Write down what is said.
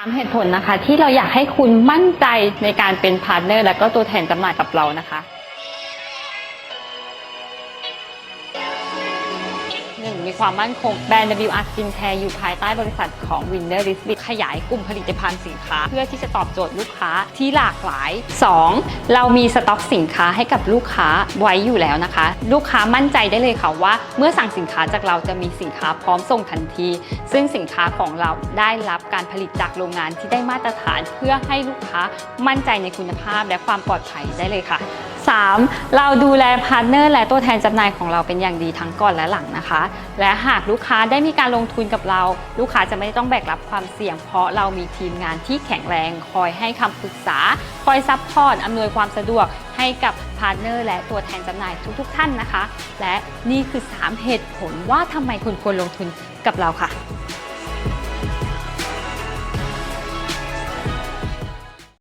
ามเหตุผลนะคะ ที่เราอยากให้คุณมั่นใจในการเป็นพาร์ทเนอร์ และก็ตัวแทนจำหน่ายกับเรานะคะ หนึ่งมีความมั่นคงแบรนด์ WR Skincare อยู่ภายใต้บริษัทของ Winner r i s b i t ขยายกลุ่มผลิตภัณฑ์สินค้า เพื่อที่จะตอบโจทย์ลูกค้าที่หลากหลาย 2. เรามีสต็อกสินค้าให้กับลูกค้าไว้อยู่แล้วนะคะ ลูกค้ามั่นใจได้เลยค่ะว่า เมื่อสั่งสินค้าจากเราจะมีสินค้าพร้อมส่งทันที ซึ่งสินค้าของเราได้รับการผลิตจากโรงงานที่ได้มาตรฐาน เพื่อให้ลูกค้ามั่นใจในคุณภาพและความปลอดภัยได้เลยค่ะ 3. เราดูแลพาร์ทเนอร์และตัวแทนจำหน่ายของเราเป็นอย่างดีทั้งก่อนและหลังนะคะ และหากลูกค้าได้มีการลงทุนกับเรา ลูกค้าจะไม่ต้องแบกรับความเสี่ยง เพราะเรามีทีมงานที่แข็งแรง คอยให้คำปรึกษา คอยซัพพอร์ตอำนวยความสะดวกให้กับพาร์ทเนอร์และตัวแทนจำหน่ายทุก ๆ ท่านนะคะ และนี่คือ 3 เหตุผลว่าทำไมคุณควรลงทุนกับเราค่ะ